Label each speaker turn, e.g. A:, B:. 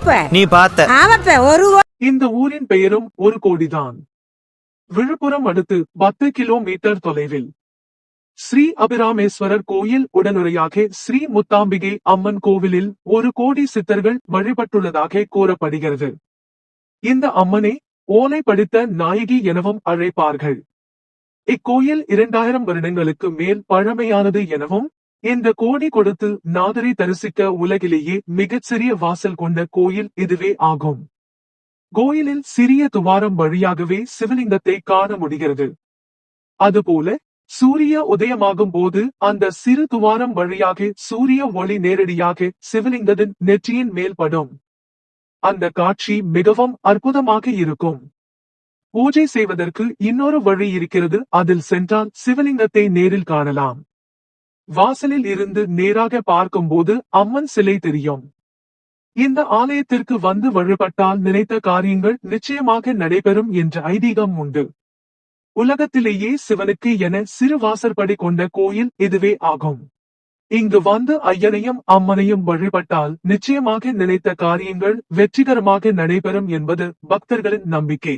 A: இப்ப
B: நீ பார்த்த.
A: ஆமாப்ப ஒரு
C: இந்த ஊரின் பெயரும் ஒரு கோடிதான். விழுப்புரம் அடுத்து பத்து கிலோமீட்டர் தொலைவில். ஸ்ரீ அபிராமேஸ்வரர் கோயில் உடனுரையாக ஸ்ரீ முத்தாம்பிகை அம்மன் கோவிலில் ஒரு கோடி சித்தர்கள் வழிபட்டுள்ளதாக கூறப்படுகிறது. இந்த அம்மனை ஓலை படித்த நாயகி எனவும் அழைப்பார்கள். இக்கோயில் இரண்டாயிரம் வருடங்களுக்கு மேல் பழமையானது எனவும் இந்த கோடி கொடுத்து நாதரை தரிசிக்க உலகிலேயே மிகச்சிறிய வாசல் கொண்ட கோயில் இதுவே ஆகும். கோயிலில் சிறிய துவாரம் வழியாகவே சிவலிங்கத்தை காண முடிகிறது. அதுபோல சூரிய உதயமாகும் போது அந்த சிறு துவாரம் வழியாக சூரிய ஒளி நேரடியாக சிவலிங்கத்தின் நெற்றியின் மேல் படும். அந்த காட்சி மிகவும் அற்புதமாக இருக்கும். பூஜை செய்வதற்கு இன்னொரு வழி இருக்கிறது அதில் சென்றால் சிவலிங்கத்தை நேரில் காணலாம். வாசலில் இருந்து நேராக பார்க்கும்போது அம்மன் சிலை தெரியும். இந்த ஆலயத்திற்கு வந்து வழிபட்டால் நினைத்த காரியங்கள் நிச்சயமாக நடைபெறும் என்ற ஐதீகம் உண்டு. உலகத்திலேயே சிவனுக்கு என சிறு வாசற்படி கொண்ட கோயில் இதுவே ஆகும். இங்கு வந்து ஐயனையும் அம்மனையும் வழிபட்டால் நிச்சயமாக நினைத்த காரியங்கள் வெற்றிகரமாக நடைபெறும் என்பது பக்தர்களின் நம்பிக்கை.